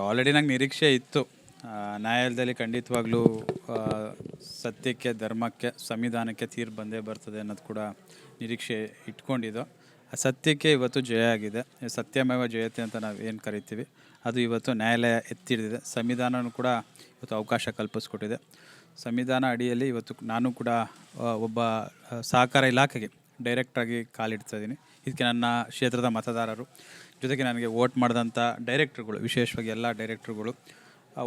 Already ನಂಗೆ ನಿರೀಕ್ಷೆ ಇತ್ತು. ನ್ಯಾಯಾಲಯದಲ್ಲಿ ಖಂಡಿತವಾಗ್ಲೂ ಸತ್ಯಕ್ಕೆ, ಧರ್ಮಕ್ಕೆ, ಸಂವಿಧಾನಕ್ಕೆ ತೀರ್ಪು ಬಂದೇ ಬರ್ತದೆ ಅನ್ನೋದು ಕೂಡ ನಿರೀಕ್ಷೆ ಇಟ್ಕೊಂಡಿದ್ದು. ಸತ್ಯಕ್ಕೆ ಇವತ್ತು ಜಯ ಆಗಿದೆ. ಸತ್ಯಮೇವ ಜಯತೆ ಅಂತ ನಾವು ಏನು ಕರಿತೀವಿ, ಅದು ಇವತ್ತು ನ್ಯಾಯಾಲಯ ಎತ್ತಿಡಿದೆ ಸಂವಿಧಾನನೂ ಕೂಡ ಇವತ್ತು ಅವಕಾಶ ಕಲ್ಪಿಸ್ಕೊಟ್ಟಿದೆ. ಸಂವಿಧಾನ ಅಡಿಯಲ್ಲಿ ಇವತ್ತು ನಾನು ಕೂಡ ಒಬ್ಬ ಸಹಕಾರ ಇಲಾಖೆಗೆ ಡೈರೆಕ್ಟಾಗಿ ಕಾಲಿಡ್ತಾ ಇದ್ದೀನಿ. ಇದಕ್ಕೆ ನನ್ನ ಕ್ಷೇತ್ರದ ಮತದಾರರು. ಜೊತೆಗೆ ನನಗೆ ವೋಟ್ ಮಾಡಿದಂಥ ಡೈರೆಕ್ಟ್ರುಗಳು, ವಿಶೇಷವಾಗಿ ಎಲ್ಲ ಡೈರೆಕ್ಟ್ರುಗಳು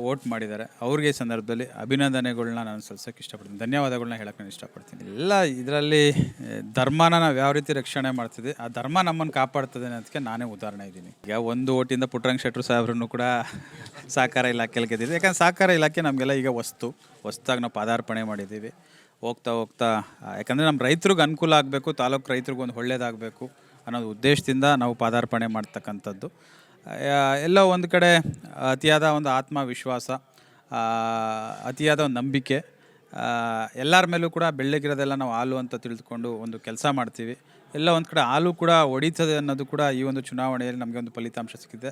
ವೋಟ್ ಮಾಡಿದ್ದಾರೆ. ಅವ್ರಿಗೆ ಸಂದರ್ಭದಲ್ಲಿ ಅಭಿನಂದನೆಗಳನ್ನ ನಾನು ಸಲ್ಲಿಸೋಕೆ ಇಷ್ಟಪಡ್ತೀನಿ. ಧನ್ಯವಾದಗಳನ್ನ ಹೇಳಕ್ಕೆ ನಾನು ಇಷ್ಟಪಡ್ತೀನಿ. ಎಲ್ಲ ಇದರಲ್ಲಿ ಧರ್ಮನ ನಾವು ಯಾವ ರೀತಿ ರಕ್ಷಣೆ ಮಾಡ್ತಿದ್ವಿ, ಆ ಧರ್ಮ ನಮ್ಮನ್ನು ಕಾಪಾಡ್ತದೆ ಅನ್ನೋದಕ್ಕೆ ನಾನೇ ಉದಾಹರಣೆ ಇದ್ದೀನಿ. ಈಗ ಒಂದು ಓಟಿಂದ ಪುಟ್ಟರಂಗ ಶೆಟ್ರು ಸಾಹೇಬ್ರನ್ನು ಕೂಡ ಸಹಕಾರ ಇಲಾಖೆಯಲ್ಲಿ ಗೆದ್ದಿದೆ ಯಾಕಂದ್ರೆ ಸಹಕಾರ ಇಲಾಖೆ ನಮಗೆಲ್ಲ ಈಗ ವಸ್ತು. ಹೊಸ್ದಾಗಿ ನಾವು ಪಾದಾರ್ಪಣೆ ಮಾಡಿದ್ದೀವಿ. ಹೋಗ್ತಾ ಹೋಗ್ತಾ ಯಾಕಂದರೆ ನಮ್ಮ ರೈತರಿಗೆ ಅನುಕೂಲ ಆಗಬೇಕು, ತಾಲೂಕು ರೈತರಿಗೂ ಒಂದು ಒಳ್ಳೇದಾಗಬೇಕು. ಅನ್ನೋದು ಉದ್ದೇಶದಿಂದ ನಾವು ಪಾದಾರ್ಪಣೆ ಮಾಡ್ತಕ್ಕಂಥದ್ದು. ಎಲ್ಲ ಒಂದು ಕಡೆ ಅತಿಯಾದ ಒಂದು ಆತ್ಮವಿಶ್ವಾಸ ಅತಿಯಾದ ಒಂದು ನಂಬಿಕೆ ಎಲ್ಲರ ಮೇಲೂ ಕೂಡ ಬೆಳ್ಳಗಿರೋದೆಲ್ಲ ನಾವು ಹಾಲು ಅಂತ ತಿಳಿದುಕೊಂಡು ಒಂದು ಕೆಲಸ ಮಾಡ್ತೀವಿ. ಎಲ್ಲ ಒಂದು ಕಡೆ ಹಾಲು ಕೂಡ ಒಡೀತದೆ ಅನ್ನೋದು ಕೂಡ ಈ ಒಂದು ಚುನಾವಣೆಯಲ್ಲಿ ನಮಗೆ ಒಂದು ಫಲಿತಾಂಶ ಸಿಕ್ಕಿದೆ.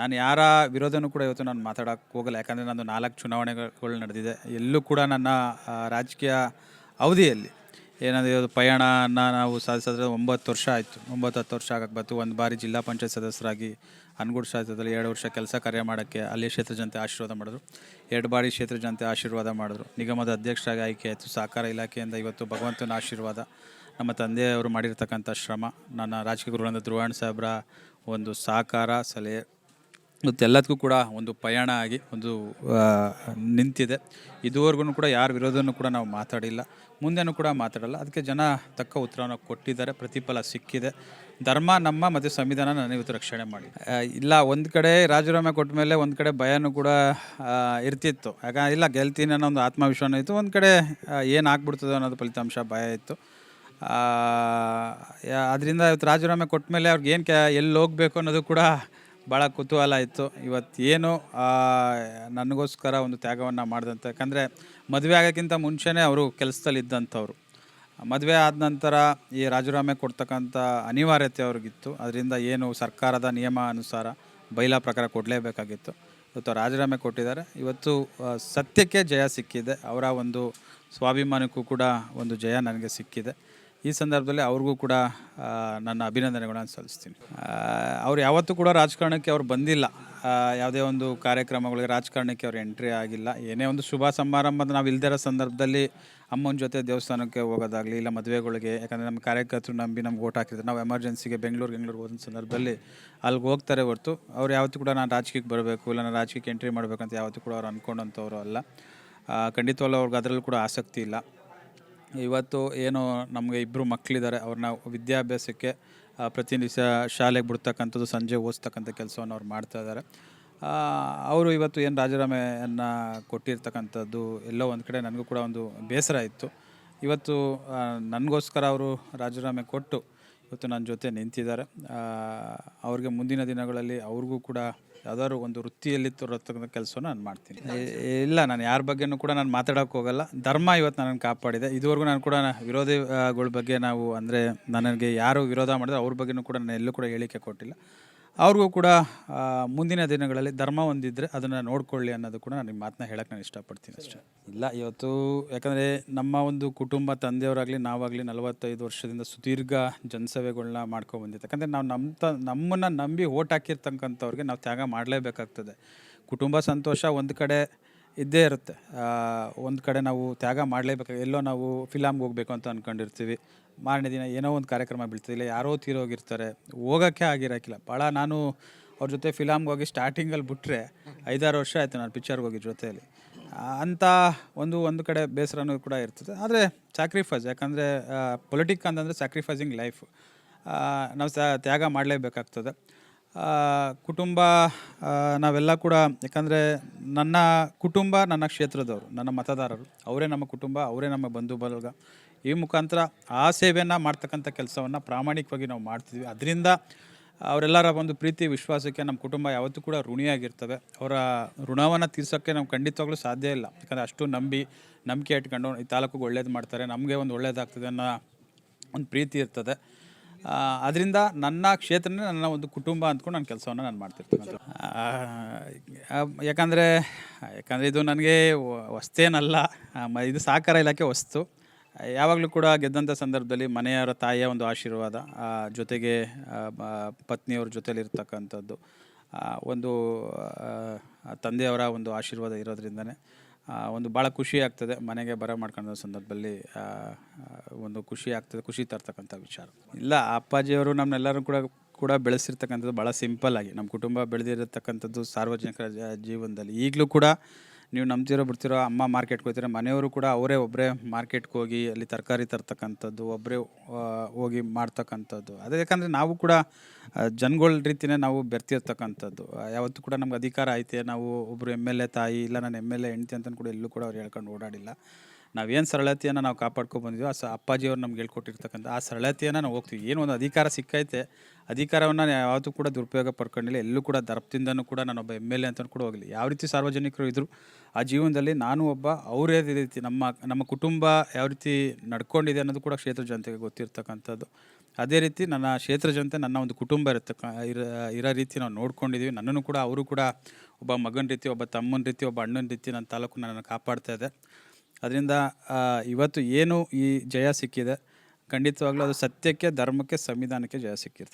ನಾನು ಯಾರ ವಿರೋಧನೂ ಕೂಡ ಇವತ್ತು ನಾನು ಮಾತಾಡೋಕ್ಕೆ ಹೋಗಲ್ಲ, ಯಾಕಂದರೆ ನಾನು ನಾಲ್ಕು ಚುನಾವಣೆಗಳು ನಡೆದಿದೆ. ಎಲ್ಲೂ ಕೂಡ ನನ್ನ ರಾಜಕೀಯ ಅವಧಿಯಲ್ಲಿ ಏನಂದರೆ ಇವತ್ತು ಪಯಣನ ನಾವು ಸಾಧಿಸಿದ್ರೆ ಒಂಬತ್ತು ವರ್ಷ ಆಯಿತು. ಒಂಬತ್ತು ಹತ್ತು ವರ್ಷ ಆಗಕ್ಕೆ ಬಂತು. ಒಂದು ಬಾರಿ ಜಿಲ್ಲಾ ಪಂಚಾಯತ್ ಸದಸ್ಯರಾಗಿ ಅನ್ಗೂಡ್ ಶಾಸಕದಲ್ಲಿ ಎರಡು ವರ್ಷ ಕೆಲಸ ಕಾರ್ಯ ಮಾಡೋಕ್ಕೆ ಅಲ್ಲಿ ಕ್ಷೇತ್ರ ಜನತೆ ಆಶೀರ್ವಾದ ಮಾಡಿದ್ರು. ಎರಡು ಬಾರಿ ಕ್ಷೇತ್ರ ಜನತೆ ಆಶೀರ್ವಾದ ಮಾಡಿದ್ರು. ನಿಗಮದ ಅಧ್ಯಕ್ಷರಾಗಿ ಆಯ್ಕೆ ಆಯಿತು. ಸಹಕಾರ ಇಲಾಖೆಯಿಂದ ಇವತ್ತು ಭಗವಂತನ ಆಶೀರ್ವಾದ ನಮ್ಮ ತಂದೆಯವರು ಮಾಡಿರ್ತಕ್ಕಂಥ ಶ್ರಮ. ನನ್ನ ರಾಜಕೀಯ ಗುರುಗಳಾದ ಧ್ರುವಣ್ಣ ಸಾಹೇಬ್ರ ಒಂದು ಸಹಕಾರ, ಸಲಹೆ ಇವತ್ತೆಲ್ಲದಕ್ಕೂ ಕೂಡ ಒಂದು ಪಯಣ ಆಗಿ ಒಂದು ನಿಂತಿದೆ. ಇದುವರೆಗೂ ಕೂಡ ಯಾರ ವಿರೋಧನೂ ಕೂಡ ನಾವು ಮಾತಾಡಿಲ್ಲ. ಮುಂದೆನೂ ಕೂಡ ಮಾತಾಡಲ್ಲ. ಅದಕ್ಕೆ ಜನ ತಕ್ಕ ಉತ್ತರವನ್ನು ಕೊಟ್ಟಿದ್ದಾರೆ. ಪ್ರತಿಫಲ ಸಿಕ್ಕಿದೆ. ಧರ್ಮ, ನಮ್ಮ ಮತ್ತು ಸಂವಿಧಾನ ನಾನು ಇವತ್ತು ರಕ್ಷಣೆ ಮಾಡಿ. ಇಲ್ಲ, ಒಂದು ಕಡೆ ರಾಜೀನಾಮೆ ಕೊಟ್ಟ ಮೇಲೆ ಒಂದು ಕಡೆ ಭಯನೂ ಕೂಡ ಇರ್ತಿತ್ತು. ಯಾಕೆ ಇಲ್ಲ, ಗೆಲ್ತೀನಿ ಅನ್ನೋ ಒಂದು ಆತ್ಮವಿಶ್ವಾಸ ಇತ್ತು. ಒಂದು ಕಡೆ ಏನು ಆಗ್ಬಿಡ್ತದೆ ಅನ್ನೋದು ಫಲಿತಾಂಶ ಭಯ ಇತ್ತು. ಅದರಿಂದ ಇವತ್ತು ರಾಜೀನಾಮೆ ಕೊಟ್ಟ ಮೇಲೆ ಅವ್ರಿಗೆ ಏನು ಕ್ಯಾ ಎಲ್ಲಿ ಹೋಗಬೇಕು ಅನ್ನೋದು ಕೂಡ ಭಾಳ ಕುತೂಹಲ ಇತ್ತು. ಇವತ್ತು ಏನು ನನಗೋಸ್ಕರ ಒಂದು ತ್ಯಾಗವನ್ನು ಮಾಡಿದಂಥ ಯಾಕಂದರೆ ಮದುವೆ ಆಗೋಕ್ಕಿಂತ ಮುಂಚೆನೇ ಅವರು ಕೆಲಸದಲ್ಲಿ ಇದ್ದಂಥವ್ರು. ಮದುವೆ ಆದ ನಂತರ ಈ ರಾಜೀನಾಮೆ ಕೊಡ್ತಕ್ಕಂಥ ಅನಿವಾರ್ಯತೆ ಅವ್ರಿಗಿತ್ತು. ಅದರಿಂದ ಏನು ಸರ್ಕಾರದ ನಿಯಮ ಅನುಸಾರ ಬೈಲಾ ಪ್ರಕಾರ ಕೊಡಲೇಬೇಕಾಗಿತ್ತು. ಇವತ್ತು ರಾಜೀನಾಮೆ ಕೊಟ್ಟಿದ್ದಾರೆ. ಇವತ್ತು ಸತ್ಯಕ್ಕೆ ಜಯ ಸಿಕ್ಕಿದೆ. ಅವರ ಒಂದು ಸ್ವಾಭಿಮಾನಕ್ಕೂ ಕೂಡ ಒಂದು ಜಯ ನನಗೆ ಸಿಕ್ಕಿದೆ. ಈ ಸಂದರ್ಭದಲ್ಲಿ ಅವ್ರಿಗೂ ಕೂಡ ನನ್ನ ಅಭಿನಂದನೆಗಳನ್ನು ಸಲ್ಲಿಸ್ತೀನಿ. ಅವ್ರು ಯಾವತ್ತೂ ಕೂಡ ರಾಜಕಾರಣಕ್ಕೆ ಅವ್ರು ಬಂದಿಲ್ಲ. ಯಾವುದೇ ಒಂದು ಕಾರ್ಯಕ್ರಮಗಳಿಗೆ ರಾಜಕಾರಣಕ್ಕೆ ಅವ್ರು ಎಂಟ್ರಿ ಆಗಿಲ್ಲ. ಏನೇ ಒಂದು ಶುಭ ಸಮಾರಂಭದ ನಾವು ಇಲ್ದಿರೋ ಸಂದರ್ಭದಲ್ಲಿ ಅಮ್ಮನ ಜೊತೆ ದೇವಸ್ಥಾನಕ್ಕೆ ಹೋಗೋದಾಗಲಿ, ಇಲ್ಲ ಮದುವೆಗಳಿಗೆ, ಯಾಕಂದರೆ ನಮ್ಮ ಕಾರ್ಯಕರ್ತರು ನಂಬಿ ನಮ್ಗೆ ಓಟ್ ಹಾಕಿದ್ರು. ನಾವು ಎಮರ್ಜೆನ್ಸಿಗೆ ಬೆಂಗಳೂರು ಬೆಂಗಳೂರಿಗೆ ಹೋದ ಸಂದರ್ಭದಲ್ಲಿ ಅಲ್ಲಿಗೆ ಹೋಗ್ತಾರೆ ಹೊರತು ಅವ್ರು ಯಾವತ್ತೂ ಕೂಡ ನಾನು ರಾಜಕೀಯಕ್ಕೆ ಬರಬೇಕು, ಇಲ್ಲ ನಾನು ರಾಜಕೀಯಕ್ಕೆ ಎಂಟ್ರಿ ಮಾಡಬೇಕಂತ ಯಾವತ್ತೂ ಕೂಡ ಅವ್ರು ಅಂದ್ಕೊಂಡಂಥವ್ರು ಅಲ್ಲ. ಖಂಡಿತವಲ್ಲ ಅವ್ರಿಗೆ ಅದರಲ್ಲೂ ಕೂಡ ಆಸಕ್ತಿ ಇಲ್ಲ. ಇವತ್ತು ಏನು ನಮಗೆ ಇಬ್ಬರು ಮಕ್ಕಳಿದ್ದಾರೆ ಅವ್ರನ್ನ ವಿದ್ಯಾಭ್ಯಾಸಕ್ಕೆ ಪ್ರತಿ ಪ್ರತಿನಿತ್ಯ ಶಾಲೆಗೆ ಬಿಡ್ತಕ್ಕಂಥದ್ದು ಸಂಜೆ ಓದಿಸ್ತಕ್ಕಂಥ ಕೆಲಸವನ್ನು ಅವ್ರು ಮಾಡ್ತಾ ಇದ್ದಾರೆ. ಅವರು ಇವತ್ತು ಏನು ರಾಜೀನಾಮೆಯನ್ನು ಕೊಟ್ಟಿರ್ತಕ್ಕಂಥದ್ದು ಎಲ್ಲೋ ಒಂದು ಕಡೆ ನನಗೂ ಕೂಡ ಒಂದು ಬೇಸರ ಇತ್ತು. ಇವತ್ತು ನನಗೋಸ್ಕರ ಅವರು ರಾಜೀನಾಮೆ ಕೊಟ್ಟು ಇವತ್ತು ನನ್ನ ಜೊತೆ ನಿಂತಿದ್ದಾರೆ. ಅವ್ರಿಗೆ ಮುಂದಿನ ದಿನಗಳಲ್ಲಿ ಅವ್ರಿಗೂ ಕೂಡ ಯಾವ್ದಾದ್ರು ಒಂದು ವೃತ್ತಿಯಲ್ಲಿ ತೋರತಕ್ಕಂಥ ಕೆಲಸ ನಾನು ಮಾಡ್ತೀನಿ. ಇಲ್ಲ ನಾನು ಯಾರ ಬಗ್ಗೆನೂ ಕೂಡ ನಾನು ಮಾತಾಡೋಕೆ ಹೋಗಲ್ಲ. ಧರ್ಮ ಇವತ್ತು ನನ್ನನ್ನು ಕಾಪಾಡಿದೆ. ಇದುವರೆಗೂ ನಾನು ಕೂಡ ವಿರೋಧಿಗಳ ಬಗ್ಗೆ ನಾವು ಅಂದರೆ ನನಗೆ ಯಾರು ವಿರೋಧ ಮಾಡಿದ್ರೆ ಅವ್ರ ಬಗ್ಗೆನೂ ಕೂಡ ನಾನು ಎಲ್ಲೂ ಕೂಡ ಹೇಳಿಕೆ ಕೊಟ್ಟಿಲ್ಲ. ಅವ್ರಿಗೂ ಕೂಡ ಮುಂದಿನ ದಿನಗಳಲ್ಲಿ ಧರ್ಮ ಒಂದಿದ್ದರೆ ಅದನ್ನು ನೋಡ್ಕೊಳ್ಳಿ ಅನ್ನೋದು ಕೂಡ ನಾನು ನಿಮ್ಮ ಮಾತನ್ನ ಹೇಳಕ್ಕೆ ನಾನು ಇಷ್ಟಪಡ್ತೀನಿ ಅಷ್ಟೇ. ಇಲ್ಲ, ಇವತ್ತು ಯಾಕಂದರೆ ನಮ್ಮ ಒಂದು ಕುಟುಂಬ ತಂದೆಯವರಾಗಲಿ, ನಾವಾಗಲಿ ನಲವತ್ತೈದು ವರ್ಷದಿಂದ ಸುದೀರ್ಘ ಜನಸೇವೆಗಳನ್ನ ಮಾಡ್ಕೊಂಡು ಬಂದಿತ್ತು. ಯಾಕಂದರೆ ನಾವು ನಮ್ಮ ತ, ನಮ್ಮನ್ನು ನಂಬಿ ಓಟ್ ಹಾಕಿರ್ತಕ್ಕಂಥವ್ರಿಗೆ ನಾವು ತ್ಯಾಗ ಮಾಡಲೇಬೇಕಾಗ್ತದೆ. ಕುಟುಂಬ ಸಂತೋಷ ಒಂದು ಕಡೆ ಇದ್ದೇ ಇರುತ್ತೆ. ಒಂದು ಕಡೆ ನಾವು ತ್ಯಾಗ ಮಾಡಲೇಬೇಕು, ಎಲ್ಲೋ ನಾವು ಫಿಲಮ್ಗೆ ಹೋಗ್ಬೇಕು ಅಂತ ಅಂದ್ಕೊಂಡಿರ್ತೀವಿ ಮಾರನೇ ದಿನ ಏನೋ ಒಂದು ಕಾರ್ಯಕ್ರಮ ಬೀಳ್ತದೆ. ಇಲ್ಲ ಯಾರೋ ತೀರೋಗಿರ್ತಾರೆ ಹೋಗೋಕ್ಕೆ ಆಗಿರೋಕ್ಕಿಲ್ಲ ಭಾಳ ನಾನು ಅವ್ರ ಜೊತೆ ಫಿಲಮ್ಗೆ ಹೋಗಿ ಸ್ಟಾರ್ಟಿಂಗಲ್ಲಿ ಬಿಟ್ಟರೆ ಐದಾರು ವರ್ಷ ಆಯಿತು ನಾನು ಪಿಕ್ಚರ್ಗೆ ಹೋಗಿ ಜೊತೆಯಲ್ಲಿ. ಅಂಥ ಒಂದು ಒಂದು ಕಡೆ ಬೇಸರನೂ ಕೂಡ ಇರ್ತದೆ. ಆದರೆ ಸ್ಯಾಕ್ರಿಫೈಸ್ ಯಾಕಂದರೆ ಪೊಲಿಟಿಕ್ ಅಂತಂದರೆ ಸ್ಯಾಕ್ರಿಫೈಸಿಂಗ್ ಲೈಫ್ ನಾವು ತ್ಯಾಗ ಮಾಡಲೇಬೇಕಾಗ್ತದೆ. ಕುಟುಂಬ ನಾವೆಲ್ಲ ಕೂಡ, ಯಾಕಂದರೆ ನನ್ನ ಕುಟುಂಬ ನನ್ನ ಕ್ಷೇತ್ರದವರು, ನನ್ನ ಮತದಾರರು. ಅವರೇ ನಮ್ಮ ಕುಟುಂಬ, ಅವರೇ ನಮ್ಮ ಬಂಧು ಬಳಗ. ಈ ಮುಖಾಂತರ ಆ ಸೇವೆಯನ್ನು ಮಾಡ್ತಕ್ಕಂಥ ಕೆಲಸವನ್ನು ಪ್ರಾಮಾಣಿಕವಾಗಿ ನಾವು ಮಾಡ್ತಿದ್ವಿ. ಅದರಿಂದ ಅವರೆಲ್ಲರ ಒಂದು ಪ್ರೀತಿ, ವಿಶ್ವಾಸಕ್ಕೆ ನಮ್ಮ ಕುಟುಂಬ ಯಾವತ್ತೂ ಕೂಡ ಋಣಿಯಾಗಿರ್ತವೆ ಅವರ ಋಣವನ್ನು ತೀರ್ಸೋಕ್ಕೆ ನಾವು ಖಂಡಿತವಾಗ್ಲೂ ಸಾಧ್ಯ ಇಲ್ಲ. ಯಾಕಂದರೆ ಅಷ್ಟು ನಂಬಿ, ನಂಬಿಕೆ ಇಟ್ಕೊಂಡು ಈ ತಾಲೂಕಿಗೆ ಒಳ್ಳೇದು ಮಾಡ್ತಾರೆ, ನಮಗೆ ಒಂದು ಒಳ್ಳೇದಾಗ್ತದೆ ಅನ್ನೋ ಒಂದು ಪ್ರೀತಿ ಇರ್ತದೆ. ಅದರಿಂದ ನನ್ನ ಕ್ಷೇತ್ರನೇ ನನ್ನ ಒಂದು ಕುಟುಂಬ ಅಂದ್ಕೊಂಡು ನಾನು ಕೆಲಸವನ್ನು ನಾನು ಮಾಡ್ತಿರ್ತೀನಿ. ಯಾಕಂದರೆ ಯಾಕಂದರೆ ಇದು ನನಗೆ ಹೊಸ್ತೇನಲ್ಲ ಇದು ಸಹಕಾರ ಇಲಾಖೆ ಹೊಸ್ತು ಯಾವಾಗಲೂ ಕೂಡ ಗೆದ್ದಂಥ ಸಂದರ್ಭದಲ್ಲಿ ಮನೆಯವರ ತಾಯಿಯ ಒಂದು ಆಶೀರ್ವಾದ ಜೊತೆಗೆ ಪತ್ನಿಯವ್ರ ಜೊತೆಯಲ್ಲಿರ್ತಕ್ಕಂಥದ್ದು ಒಂದು ತಂದೆಯವರ ಒಂದು ಆಶೀರ್ವಾದ ಇರೋದ್ರಿಂದನೇ ಒಂದು ಭಾಳ ಖುಷಿ ಆಗ್ತದೆ. ಮನೆಗೆ ಬರ ಮಾಡ್ಕೊಂಡ ಸಂದರ್ಭದಲ್ಲಿ ಒಂದು ಖುಷಿ ಆಗ್ತದೆ, ಖುಷಿ ತರ್ತಕ್ಕಂಥ ವಿಚಾರ. ಇಲ್ಲ, ಅಪ್ಪಾಜಿಯವರು ನಮ್ಮನ್ನೆಲ್ಲರೂ ಕೂಡ ಕೂಡ ಬೆಳೆಸಿರ್ತಕ್ಕಂಥದ್ದು ಭಾಳ ಸಿಂಪಲ್ ಆಗಿ ನಮ್ಮ ಕುಟುಂಬ ಬೆಳೆದಿರತಕ್ಕಂಥದ್ದು ಸಾರ್ವಜನಿಕರ ಜೀವನದಲ್ಲಿ. ಈಗಲೂ ಕೂಡ ನೀವು ನಂಬ್ತಿರೋ ಬಿಡ್ತಿರೋ ಅಮ್ಮ ಮಾರ್ಕೆಟ್ಗೆ ಹೋಗ್ತೀರ ಮನೆಯವರು ಕೂಡ ಅವರೇ ಒಬ್ಬರೇ ಮಾರ್ಕೆಟ್ಗೆ ಹೋಗಿ ಅಲ್ಲಿ ತರಕಾರಿ ತರ್ತಕ್ಕಂಥದ್ದು ಒಬ್ಬರೇ ಹೋಗಿ ಮಾಡ್ತಕ್ಕಂಥದ್ದು. ಅದೇ ಯಾಕಂದರೆ ನಾವು ಕೂಡ ಜನಗಳ ರೀತಿಯೇ ನಾವು ಬೆರ್ತಿರ್ತಕ್ಕಂಥದ್ದು. ಯಾವತ್ತು ಕೂಡ ನಮ್ಗೆ ಅಧಿಕಾರ ಐತೆ. ನಾವು ಒಬ್ಬರು ಎಂ ಎಲ್ ಎ ತಾಯಿ, ಇಲ್ಲ ನಾನು ಎಂ ಎಲ್ ಎ ಹೆಂಡ್ತಿ ಅಂತ ಕೂಡ ಎಲ್ಲೂ ಕೂಡ ಅವ್ರು ಹೇಳ್ಕೊಂಡು ಓಡಾಡಿಲ್ಲ. ನಾವೇನು ಸರಳತೆಯನ್ನು ನಾವು ಕಾಪಾಡ್ಕೊಂಡು ಬಂದಿದ್ವಿ ಆ ಸ, ಅಪ್ಪಾಜಿಯವ್ರು ನಮ್ಗೆ ಹೇಳ್ಕೊಟ್ಟಿರ್ತಕ್ಕಂಥ ಆ ಸರಳತೆಯನ್ನು ನಾವು ಹೋಗ್ತೀವಿ. ಏನು ಒಂದು ಅಧಿಕಾರ ಸಿಕ್ಕೈತೆ. ಅಧಿಕಾರವನ್ನು ಯಾವುದೂ ಕೂಡ ದುರುಪಯೋಗ ಪಡ್ಕೊಂಡಿಲ್ಲ. ಎಲ್ಲೂ ಕೂಡ ದರ್ಪದಿಂದನೂ ಕೂಡ ನಾನೊಬ್ಬ ಎಂ ಎಲ್ ಎ ಅಂತ ಕೂಡ ಹೋಗಲಿ ಯಾವ ರೀತಿ ಸಾರ್ವಜನಿಕರು ಇದ್ದರು ಆ ಜೀವನದಲ್ಲಿ ನಾನು ಒಬ್ಬ ಅವರೇ ರೀತಿ ನಮ್ಮ ನಮ್ಮ ಕುಟುಂಬ ಯಾವ ರೀತಿ ನಡ್ಕೊಂಡಿದೆ ಅನ್ನೋದು ಕೂಡ ಕ್ಷೇತ್ರ ಜನತೆಗೆ ಗೊತ್ತಿರ್ತಕ್ಕಂಥದ್ದು. ಅದೇ ರೀತಿ ನನ್ನ ಕ್ಷೇತ್ರ ಜನತೆ ನನ್ನ ಒಂದು ಕುಟುಂಬ ಇರತಕ್ಕ, ಇರ, ಇರೋ ರೀತಿ ನಾವು ನೋಡ್ಕೊಂಡಿದ್ದೀವಿ ನನ್ನನ್ನು ಕೂಡ, ಅವರು ಕೂಡ ಒಬ್ಬ ಮಗನ ರೀತಿ, ಒಬ್ಬ ತಮ್ಮನ ರೀತಿ, ಒಬ್ಬ ಅಣ್ಣನ ರೀತಿ ನನ್ನ ತಾಲೂಕು ನನ್ನನ್ನು ಕಾಪಾಡ್ತಾ ಇದೆ. ಅದರಿಂದ ಇವತ್ತು ಏನು ಈ ಜಯ ಸಿಕ್ಕಿದೆ ಖಂಡಿತವಾಗ್ಲೂ ಅದು ಸತ್ಯಕ್ಕೆ ಧರ್ಮಕ್ಕೆ ಸಂವಿಧಾನಕ್ಕೆ ಜಯ ಸಿಕ್ಕಿರ್ತದೆ.